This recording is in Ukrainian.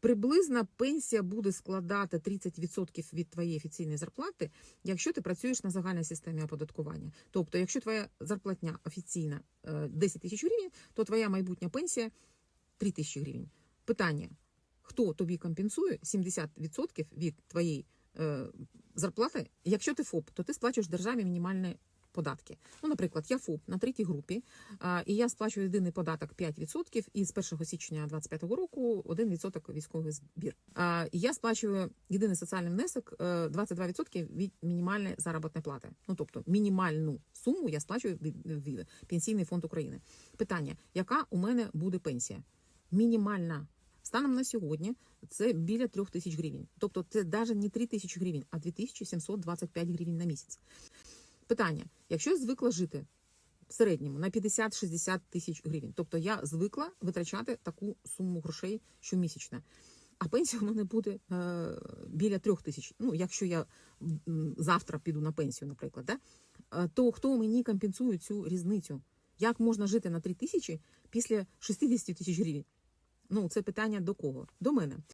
Приблизна пенсія буде складати 30% від твоєї офіційної зарплати, якщо ти працюєш на загальній системі оподаткування. Тобто, якщо твоя зарплатня офіційна е, 10 тисяч гривень, то твоя майбутня пенсія 3 тисячі гривень. Питання: хто тобі компенсує 70% від твоєї е, зарплати? Якщо ти ФОП, то ти сплачуєш державі мінімальні податки. Ну, наприклад, я ФОП на третій групі, і я сплачую єдиний податок 5%, і з 1 січня 2025 року 1% військовий збір. Я сплачую єдиний соціальний внесок е, 22% від мінімальної заробітної плати. Ну тобто мінімальну суму я сплачую від, пенсійний фонд України. Питання: яка у мене буде пенсія? Мінімальна. Станом на сьогодні це біля трьох тисяч гривень. Тобто це навіть не 3 тисячі гривень, а 2725 гривень на місяць. Питання: якщо я звикла жити в середньому на 50-60 тисяч гривень, тобто я звикла витрачати таку суму грошей щомісячно, а пенсія в мене буде е, біля трьох тисяч. Ну, якщо я завтра піду на пенсію, наприклад, да? Е, то хто мені компенсує цю різницю? Як можна жити на 3 тисячі після 60 тисяч гривень? Ну, це питання до кого? До мене.